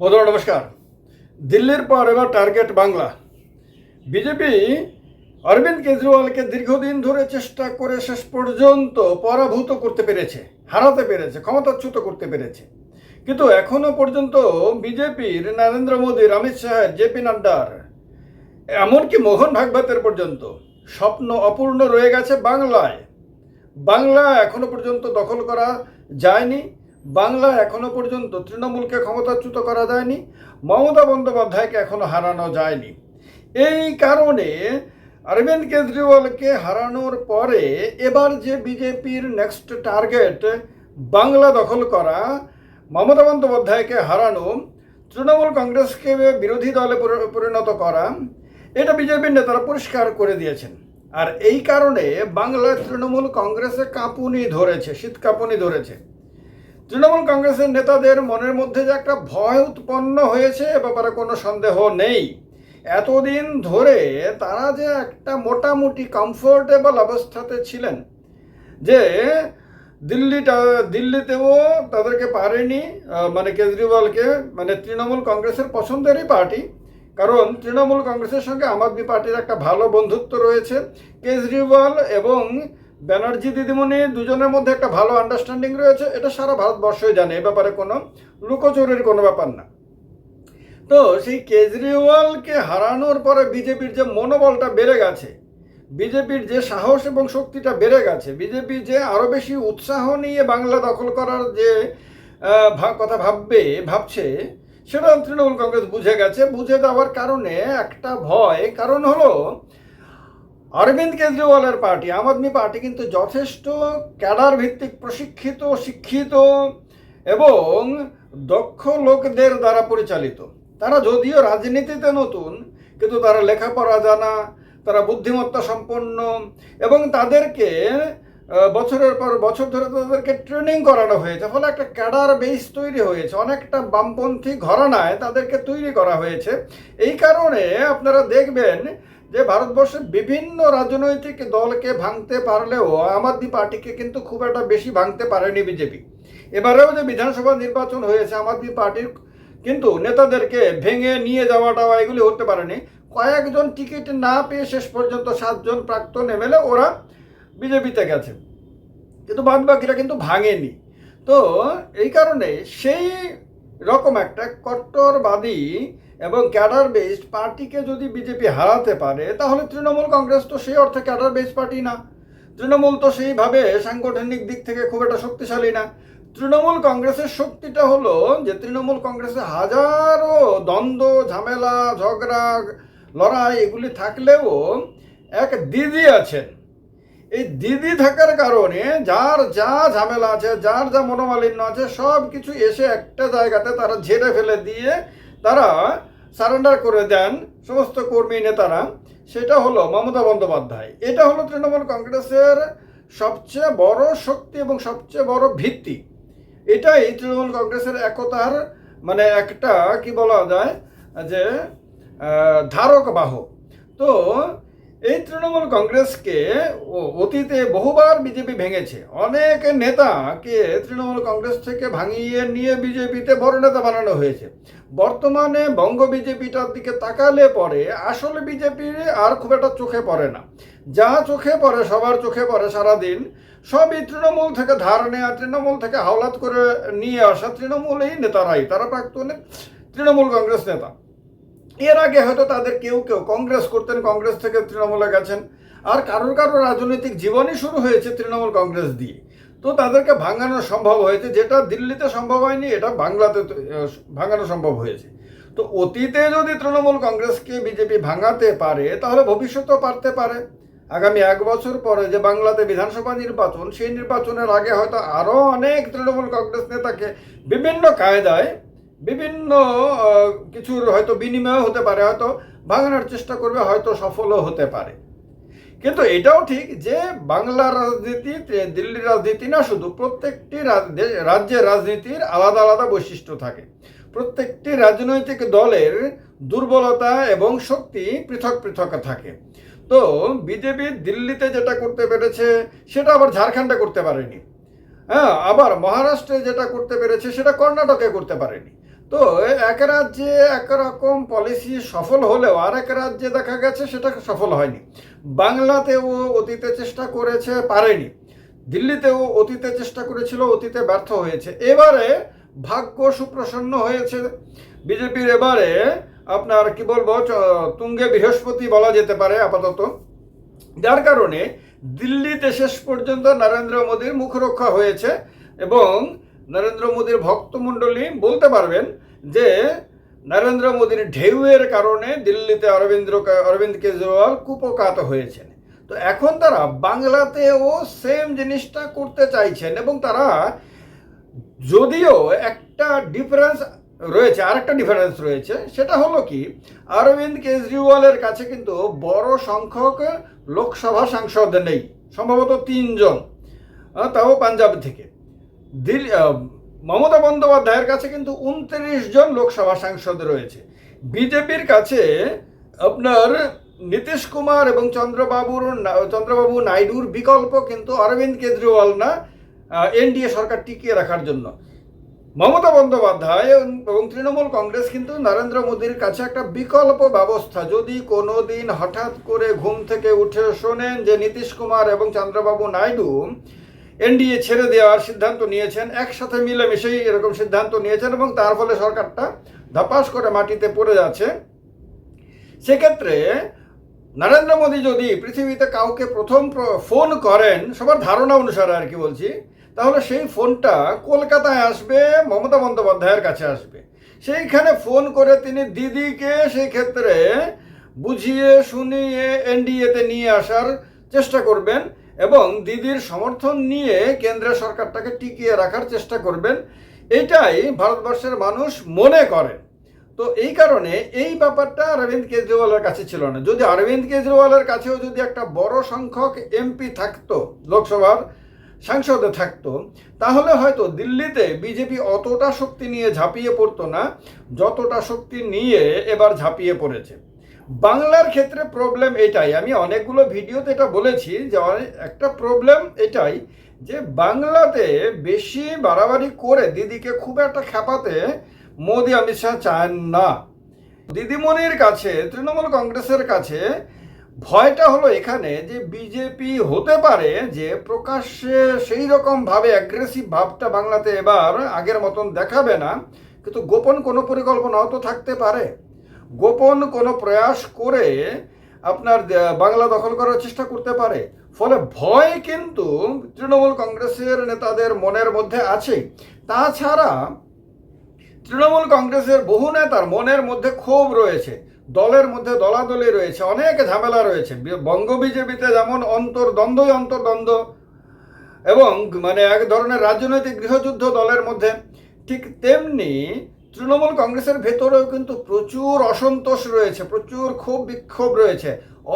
বন্ধুরা, নমস্কার। দিল্লির পর এবার টার্গেট বাংলা। বিজেপি অরবিন্দ কেজরিওয়ালকে দীর্ঘদিন ধরে চেষ্টা করে শেষ পর্যন্ত পরাভূত করতে পেরেছে, হারাতে পেরেছে, ক্ষমতাচ্যুত করতে পেরেছে। কিন্তু এখনও পর্যন্ত বিজেপির নরেন্দ্র মোদীর অমিত শাহের জেপি নাড্ডার এমনকি মোহন ভাগবতের পর্যন্ত স্বপ্ন অপূর্ণ রয়ে গেছে বাংলায়। বাংলা এখনও পর্যন্ত দখল করা যায়নি। বাংলা এখনও পর্যন্ত তৃণমূলকে ক্ষমতাচ্যুত করা যায়নি, মমতা বন্দ্যোপাধ্যায়কে এখনও হারানো যায়নি। এই কারণে অরবিন্দ কেজরিওয়ালকে হারানোর পরে এবার যে বিজেপির নেক্সট টার্গেট বাংলা দখল করা, মমতা বন্দ্যোপাধ্যায়কে হারানো, তৃণমূল কংগ্রেসকে বিরোধী দলে পরিণত করা, এটা বিজেপির নেতারা পরিষ্কার করে দিয়েছেন। আর এই কারণে বাংলায় তৃণমূল কংগ্রেসে কাঁপুনি ধরেছে, শীত কাঁপুনি ধরেছে। তৃণমূল কংগ্রেসের নেতাদের মনের মধ্যে যে একটা ভয় উৎপন্ন হয়েছে ব্যাপারে কোনো সন্দেহ নেই। এতদিন ধরে তারা যে একটা মোটামুটি কমফোর্টেবল অবস্থাতে ছিলেন, যে দিল্লিটা, দিল্লিতেও তাদেরকে পারেনি মানে কেজরিওয়ালকে মানে তৃণমূল কংগ্রেসের পছন্দেরই পার্টি, কারণ তৃণমূল কংগ্রেসের সঙ্গে আম আদমি পার্টির একটা ভালো বন্ধুত্ব রয়েছে। কেজরিওয়াল এবং ব্যানার্জি দিদিমণি দুজনের মধ্যে একটা ভালো আন্ডারস্ট্যান্ডিং রয়েছে, এটা সারা ভারতবর্ষই জানে, এ ব্যাপারে কোনো লুকোচুরির কোনো ব্যাপার না। তো সেই কেজরিওয়ালকে হারানোর পরে বিজেপির যে মনোবলটা বেড়ে গেছে, বিজেপির যে সাহস এবং শক্তিটা বেড়ে গেছে, বিজেপি যে আরও বেশি উৎসাহ নিয়ে বাংলা দখল করার যে কথা ভাববে, ভাবছে সেটা তৃণমূল কংগ্রেস বুঝে গেছে। বুঝে দেওয়ার কারণে একটা ভয়, কারণ হলো অরবিন্দ কেজরিওয়ালের পার্টি, আম আদমি পার্টি কিন্তু যথেষ্ট ক্যাডার ভিত্তিক প্রশিক্ষিত, শিক্ষিত এবং দক্ষ লোকদের দ্বারা পরিচালিত। তারা যদিও রাজনীতিতে নতুন, কিন্তু তারা লেখাপড়া জানা, তারা বুদ্ধিমত্তা সম্পন্ন এবং তাদেরকে বছরের পর বছর ধরে তাদেরকে ট্রেনিং করানো হয়েছে, ফলে একটা ক্যাডার বেস তৈরি হয়েছে, অনেকটা বামপন্থী ঘরানায় তাদেরকে তৈরি করা হয়েছে। এই কারণে আপনারা দেখবেন যে ভারতবর্ষের বিভিন্ন রাজনৈতিক দলকে ভাঙতে পারলেও আম আদমি পার্টিকে কিন্তু খুব একটা বেশি ভাঙতে পারেনি বিজেপি। এবারেও যে বিধানসভা নির্বাচন হয়েছে, আম আদমি পার্টির কিন্তু নেতাদেরকে ভেঙে নিয়ে যাওয়া টাওয়া এগুলি হতে পারেনি। কয়েকজন টিকিট না পেয়ে শেষ পর্যন্ত সাতজন প্রাক্তন এমএলএ ওরা বিজেপিতে গেছে। কিন্তু বাদ বাকিরা কিন্তু ভাঙেনি। তো এই কারণে সেই রকম একটা কট্টরবাদী এবং ক্যাডার বেসড পার্টিকে যদি বিজেপি হারাতে পারে, তাহলে তৃণমূল কংগ্রেস তো সেই অর্থে ক্যাডার বেসড পার্টি না। তৃণমূল তো সেইভাবে সাংগঠনিক দিক থেকে খুব একটা শক্তিশালী না। তৃণমূল কংগ্রেসের শক্তিটা হলো যে, তৃণমূল কংগ্রেসে হাজারো দ্বন্দ্ব, ঝামেলা, ঝগড়া, লড়াই এগুলি থাকলেও এক দিদি আছেন। এই দিদি থাকার কারণে যার যা ঝামেলা আছে, যার যা মনোমালিন্য আছে সব কিছু এসে একটা জায়গাতে তারা ঝেড়ে ফেলে দিয়ে তারা সারেন্ডার করে দেন সমস্ত কর্মী নেতারা, সেটা হলো মমতা বন্দ্যোপাধ্যায়। এটা হলো তৃণমূল কংগ্রেসের সবচেয়ে বড় শক্তি এবং সবচেয়ে বড় ভিত্তি। এটাই তৃণমূল কংগ্রেসের একতার মানে একটা, কি বলা যায়, যে ধারক বাহক। তো এই তৃণমূল কংগ্রেসকে অতীতে বহুবার বিজেপি ভেঙেছে। অনেক নেতাকে তৃণমূল কংগ্রেস থেকে ভাঙিয়ে নিয়ে বিজেপিতে বড় নেতা বানানো হয়েছে। বর্তমানে বঙ্গ বিজেপিটার দিকে তাকালে পরে আসলে বিজেপি আর খুব একটা চোখে পড়ে না। যা চোখে পড়ে, সবার চোখে পড়ে সারাদিন, সবই তৃণমূল থেকে ধার নেওয়া তৃণমূল থেকে হাওলাত করে নিয়ে আসা তৃণমূলেই নেতারাই, তারা প্রাক্তন তৃণমূল কংগ্রেস নেতা। এর আগে হয়তো তাদের কেউ কেউ কংগ্রেস করতেন, কংগ্রেস থেকে তৃণমূলে গেছেন। আর কারোর কারোর রাজনৈতিক জীবনই শুরু হয়েছে তৃণমূল কংগ্রেস দিয়ে। তো তাদেরকে ভাঙানো সম্ভব হয়েছে, যেটা দিল্লিতে সম্ভব হয়নি, এটা বাংলাতে ভাঙানো সম্ভব হয়েছে। তো অতীতে যদি তৃণমূল কংগ্রেসকে বিজেপি ভাঙাতে পারে, তাহলে ভবিষ্যতেও পারতে পারে। আগামী এক বছর পরে যে বাংলাতে বিধানসভা নির্বাচন, সেই নির্বাচনের আগে হয়তো আরও অনেক তৃণমূল কংগ্রেস নেতাকে বিভিন্ন কায়দায় বিভিন্ন কিছুর হয়তো বিনিময় হতে পারে, হয়তো ভাঙানোর চেষ্টা করবে, হয়তো সফলও হতে পারে। কিন্তু এটাও ঠিক যে বাংলার রাজনীতি দিল্লির রাজনীতি না শুধু, প্রত্যেকটি রাজ্যের রাজনীতির আলাদা আলাদা বৈশিষ্ট্য থাকে। প্রত্যেকটি রাজনৈতিক দলের দুর্বলতা এবং শক্তি পৃথক পৃথক থাকে। তো বিজেপি দিল্লিতে যেটা করতে পেরেছে, সেটা আবার ঝাড়খণ্ডে করতে পারেনি। হ্যাঁ আবার মহারাষ্ট্রে যেটা করতে পেরেছে, সেটা কর্ণাটকে করতে পারেনি। তো এক রাজ্যে একরকম পলিসি সফল হলেও আর এক রাজ্যে দেখা গেছে সেটা সফল হয়নি। বাংলাতেও অতীতে চেষ্টা করেছে পারেনি। দিল্লিতেও অতীতে চেষ্টা করেছিল, অতীতে ব্যর্থ হয়েছে। এবারে ভাগ্য সুপ্রসন্ন হয়েছে। বিজেপির এবারে আপনার কি বলব তুঙ্গে বৃহস্পতি বলা যেতে পারে আপাতত। যার কারণে দিল্লিতে শেষ পর্যন্ত নরেন্দ্র মোদীর মুখরক্ষা হয়েছে এবং নরেন্দ্র মোদীর ভক্তমণ্ডলী বলতে পারবেন যে নরেন্দ্র মোদীর ঢেউয়ের কারণে দিল্লিতে অরবিন্দ অরবিন্দ কেজরিওয়াল কুপকাত হয়েছেন। তো এখন তারা বাংলাতেও সেম জিনিসটা করতে চাইছেন এবং তারা যদিও একটা ডিফারেন্স রয়েছে, আরেকটা ডিফারেন্স রয়েছে, সেটা হলো কি, অরবিন্দ কেজরিওয়ালের কাছে কিন্তু বড় সংখ্যক লোকসভা সাংসদ নেই, সম্ভবত তিনজন তাও পাঞ্জাব থেকে। দিল মমতা বন্দ্যোপাধ্যায়ের কাছে কিন্তু উনত্রিশ জন লোকসভা সাংসদ রয়েছে। বিজেপির কাছে আপনার নীতিশ কুমার এবং চন্দ্রবাবুর চন্দ্রবাবু নাইডুর বিকল্প কিন্তু অরবিন্দ কেজরিওয়াল না এনডিএ সরকার টিকিয়ে রাখার জন্য। মমতা বন্দ্যোপাধ্যায় এবং তৃণমূল কংগ্রেস কিন্তু নরেন্দ্র মোদীর কাছে একটা বিকল্প ব্যবস্থা। যদি কোনো দিন হঠাৎ করে ঘুম থেকে উঠে শোনেন যে নীতিশ কুমার এবং চন্দ্রবাবু নাইডু এনডিএ ছেড়ে দেওয়ার সিদ্ধান্ত নিয়েছেন, একসাথে মিলেমিশেই এরকম সিদ্ধান্ত নিয়েছেন এবং তার ফলে সরকারটা ধপাস করে মাটিতে পড়ে যাচ্ছে। সেক্ষেত্রে নরেন্দ্র মোদী যদি পৃথিবীতে কাউকে প্রথম ফোন করেন, সবার ধারণা অনুসারে আর কি বলছি, তাহলে সেই ফোনটা কলকাতায় আসবে, মমতা বন্দ্যোপাধ্যায়ের কাছে আসবে। সেইখানে ফোন করে তিনি দিদিকে সেই ক্ষেত্রে বুঝিয়ে, শুনিয়ে এনডিএতে নিয়ে আসার চেষ্টা করবেন। এবং দিদির সমর্থন নিয়ে কেন্দ্রের সরকারটাকে টিকিয়ে রাখার চেষ্টা করবেন। এটাই ভারতবর্ষের মানুষ মনে করেন তো এই কারণে এই ব্যাপারটা অরবিন্দ কেজরিওয়ালের কাছে ছিল না। যদি অরবিন্দ কেজরিওয়ালের কাছেও যদি একটা বড় সংখ্যক এমপি থাকতো, লোকসভার সাংসদে থাকতো, তাহলে হয়তো দিল্লিতে বিজেপি অতটা শক্তি নিয়ে ঝাঁপিয়ে পড়তো না, যতটা শক্তি নিয়ে এবার ঝাঁপিয়ে পড়েছে। বাংলার ক্ষেত্রে প্রবলেম এটাই। আমি অনেকগুলো ভিডিওতে এটা বলেছি যে একটা প্রবলেম এটাই যে বাংলাতে বেশি বাড়াবাড়ি করে দিদিকে খুব একটা খেপাতে মোদি, অমিত শাহ চান না। দিদিমণির কাছে, তৃণমূল কংগ্রেসের কাছে ভয়টা হলো এখানে যে বিজেপি হতে পারে যে প্রকাশ্যে সেই রকম ভাবে অ্যাগ্রেসিভ ভাবটা বাংলাতে এবার আগের মতন দেখাবে না। কিন্তু গোপন কোনো পরিকল্পনাও তো থাকতে পারে। গোপন কোনো প্রয়াস করে আপনার বাংলা দখল করার চেষ্টা করতে পারে। ফলে ভয় কিন্তু তৃণমূল কংগ্রেসের নেতাদের মনের মধ্যে আছে। তাছাড়া তৃণমূল কংগ্রেসের বহু নেতার মনের মধ্যে ক্ষোভ রয়েছে। দলের মধ্যে দলাদলি রয়েছে, অনেক ঝামেলা রয়েছে। বঙ্গ বিজেপিতে যেমন অন্তর্দ্বন্দ্বই অন্তর্দ্বন্দ্ব এবং মানে এক ধরনের রাজনৈতিক গৃহযুদ্ধ দলের মধ্যে, ঠিক তেমনি তৃণমূল কংগ্রেসের ভেতরেও কিন্তু প্রচুর অসন্তোষ রয়েছে, প্রচুর ক্ষোভ বিক্ষোভ রয়েছে।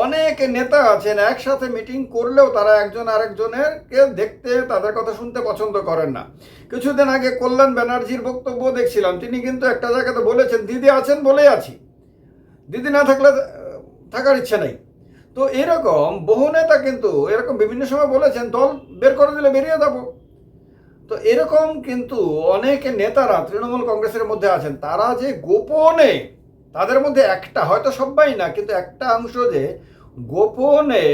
অনেক নেতা আছেন, একসাথে মিটিং করলেও তারা একজন আরেকজনের কে দেখতে, তাদের কথা শুনতে পছন্দ করেন না। কিছুদিন আগে কল্যাণ ব্যানার্জির বক্তব্য দেখছিলাম, তিনি কিন্তু একটা জায়গাতে বলেছেন, দিদি আছেন বলেই আছি। দিদি না থাকলে, থাকার ইচ্ছে নেই। তো এরকম বহু নেতা কিন্তু এরকম বিভিন্ন সময় বলেছেন, দল বের করে দিলে বেরিয়ে যাব। তো এরকম কিন্তু অনেক নেতারা তৃণমূল কংগ্রেসের মধ্যে আছেন, তারা যে গোপনে, তাদের মধ্যে একটা, হয়তো সবাই না, কিন্তু একটা অংশ যে গোপনে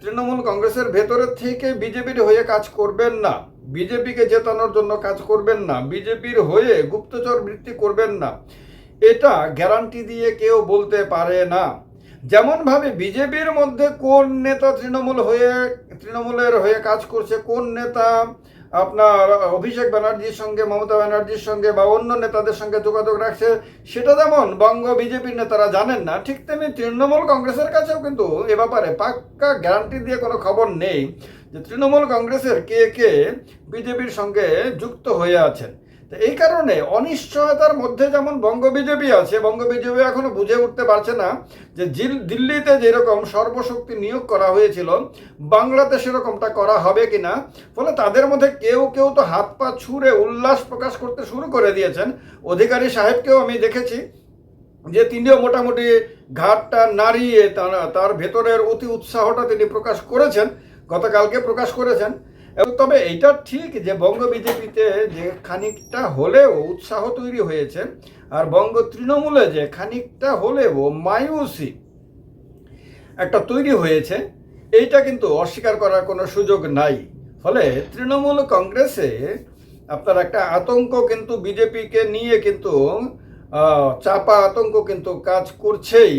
তৃণমূল কংগ্রেসের ভেতরের থেকে বিজেপির হয়ে কাজ করবেন না, বিজেপিকে জেতানোর জন্য কাজ করবেন না, বিজেপির হয়ে গুপ্তচর বৃত্তি করবেন না, এটা গ্যারান্টি দিয়ে কেউ বলতে পারে না। যেমনভাবে বিজেপির মধ্যে কোন নেতা তৃণমূল হয়ে, তৃণমূলের হয়ে কাজ করছে, কোন নেতা আপনার অভিষেক ব্যানার্জির সঙ্গে, মমতা ব্যানার্জির সঙ্গে বা অন্য নেতাদের সঙ্গে যোগাযোগ রাখছে, সেটা যেমন বঙ্গ বিজেপির নেতারা জানেন না, ঠিক তেমনি তৃণমূল কংগ্রেসের কাছেও কিন্তু এ ব্যাপারে পাক্কা গ্যারান্টি দিয়ে কোনো খবর নেই যে তৃণমূল কংগ্রেসের কে কে বিজেপির সঙ্গে যুক্ত হয়ে আছেন। তো এই কারণে অনিশ্চয়তার মধ্যে যেমন বঙ্গ বিজেপি আছে বঙ্গ বিজেপি এখনও বুঝে উঠতে পারছে না যে দিল্লিতে যেরকম সর্বশক্তি নিয়োগ করা হয়েছিল, বাংলাতে সেরকমটা করা হবে কিনা, ফলে তাদের মধ্যে কেউ কেউ তো হাত পা ছুঁড়ে উল্লাস প্রকাশ করতে শুরু করে দিয়েছেন। অধিকারী সাহেবকেও আমি দেখেছি যে তিনিও মোটামুটি ঘাটটা নাড়িয়ে তার তার ভেতরের অতি উৎসাহটা তিনি প্রকাশ করেছেন, গতকালকে প্রকাশ করেছেন। তবে এটা ঠিক যে বঙ্গ বিজেপিতে যে খানিকটা হলেও উৎসাহ তৈরি হয়েছে, আর বঙ্গ তৃণমূলে যে খানিকটা হলেও মায়ুসী একটা তৈরি হয়েছে, এইটা কিন্তু অস্বীকার করার কোনো সুযোগ নাই। ফলে তৃণমূল কংগ্রেসে আপনার একটা আতঙ্ক কিন্তু বিজেপিকে নিয়ে কিন্তু চাপা আতঙ্ক কিন্তু কাজ করছেই।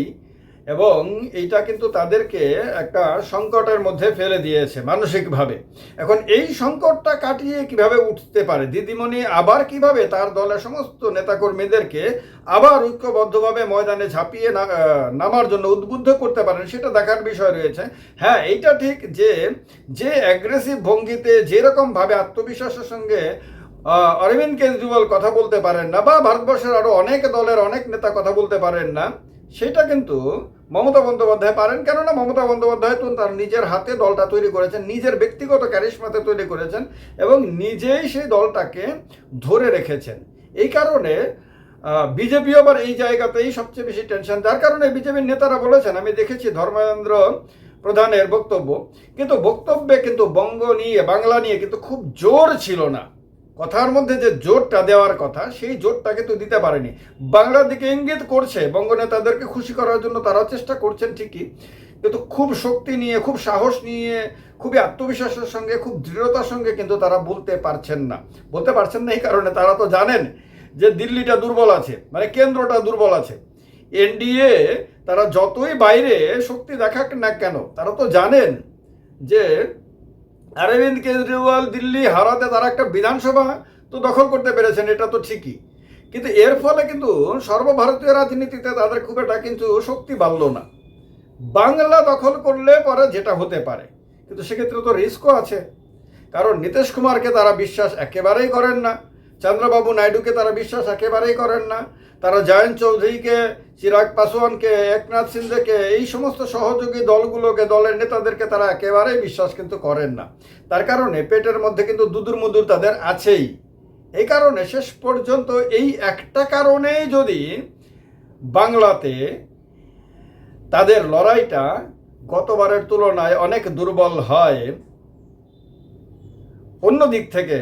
এবং এইটা কিন্তু তাদেরকে একটা সংকটের মধ্যে ফেলে দিয়েছে মানসিকভাবে। এখন এই সংকটটা কাটিয়ে কীভাবে উঠতে পারে? দিদিমণি আবার কীভাবে তার দলের সমস্ত নেতাকর্মীদেরকে আবার ঐক্যবদ্ধভাবে ময়দানে ঝাঁপিয়ে নামার জন্য উদ্বুদ্ধ করতে পারেন সেটা দেখার বিষয় রয়েছে। হ্যাঁ এইটা ঠিক যে যে অ্যাগ্রেসিভ ভঙ্গিতে যেরকমভাবে আত্মবিশ্বাসের সঙ্গে অরবিন্দ কেজরিওয়াল কথা বলতে পারেন না বা ভারতবর্ষের আরও অনেক দলের অনেক নেতা কথা বলতে পারেন না সেটা কিন্তু মমতা বন্দ্যোপাধ্যায় পারেন, কেননা মমতা বন্দ্যোপাধ্যায় তো তার নিজের হাতে দলটা তৈরি করেছেন, নিজের ব্যক্তিগত ক্যারিশমাতে তৈরি করেছেন এবং নিজেই সেই দলটাকে ধরে রেখেছেন। এই কারণে বিজেপি আবার এই জায়গাতেই সবচেয়ে বেশি টেনশন যার কারণে বিজেপির নেতারা বলেছেন, আমি দেখেছি ধর্মেন্দ্র প্রধানের বক্তব্য, কিন্তু বক্তব্যে কিন্তু বঙ্গ নিয়ে, বাংলা নিয়ে কিন্তু খুব জোর ছিল না। কথার মধ্যে যে জোরটা দেওয়ার কথা, সেই জোরটা কিন্তু দিতে পারেনি। বাংলার দিকে ইঙ্গিত করছে বঙ্গ নেতাদেরকে খুশি করার জন্য তারা চেষ্টা করছেন ঠিকই, কিন্তু খুব শক্তি নিয়ে, খুব সাহস নিয়ে, খুবই আত্মবিশ্বাসের সঙ্গে, খুব দৃঢ়তার সঙ্গে কিন্তু তারা বলতে পারছেন না। বলতে পারছেন না এই কারণে তারা তো জানেন যে দিল্লিটা দুর্বল আছে মানে কেন্দ্রটা দুর্বল আছে। এনডিএ তারা যতই বাইরে শক্তি দেখাক না কেন, তারা তো জানেন যে অরবিন্দ কেজরিওয়াল দিল্লি হারাতে তারা একটা বিধানসভা তো দখল করতে পেরেছেন, এটা তো ঠিকই। কিন্তু এর ফলে কিন্তু সর্বভারতীয় রাজনীতিতে তাদের খুব একটা কিন্তু শক্তি বাড়ল না। বাংলা দখল করলে পরে যেটা হতে পারে, কিন্তু সেক্ষেত্রে তো রিস্কও আছে। কারণ নীতিশ কুমারকে তারা বিশ্বাস একেবারেই করেন না, চন্দ্রবাবু নাইডুকে তারা বিশ্বাস একেবারেই করেন না তারা জয়ন্ত চৌধুরীকে, চিরাগ পাসোয়ানকে, একনাথ সিন্ধেকে এই সমস্ত সহযোগী দলগুলোকে, দলের নেতাদেরকে তারা একেবারেই বিশ্বাস কিন্তু করেন না। তার কারণে পেটের মধ্যে কিন্তু দুদুর মুদুর তাদের আছেই। এই কারণে শেষ পর্যন্ত এই একটা কারণেই যদি বাংলাতে তাদের লড়াইটা গতবারের তুলনায় অনেক দুর্বল হয়, অন্য দিক থেকে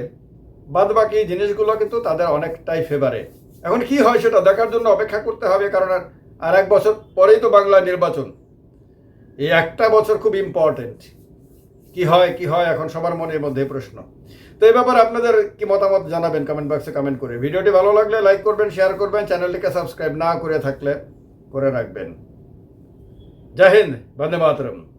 বাদবাকি জিনিসগুলো কিন্তু তাদের অনেকটাই ফেভারে এখন কি হয় সেটা দেখার জন্য অপেক্ষা করতে হবে, কারণ আর- এক বছর পরেই তো বাংলার নির্বাচন। এই একটা বছর খুব ইম্পর্টেন্ট কি হয় কি হয়, এখন সবার মনের মধ্যে প্রশ্ন। তো এই ব্যাপারে আপনাদের কি মতামত জানাবেন কমেন্ট বক্সে কমেন্ট করে। ভিডিওটি ভালো লাগলে লাইক করবেন শেয়ার করবেন চ্যানেলটিকে সাবস্ক্রাইব না করে থাকলে করে রাখবেন। জয় হিন্দ, বন্দে মাতরম।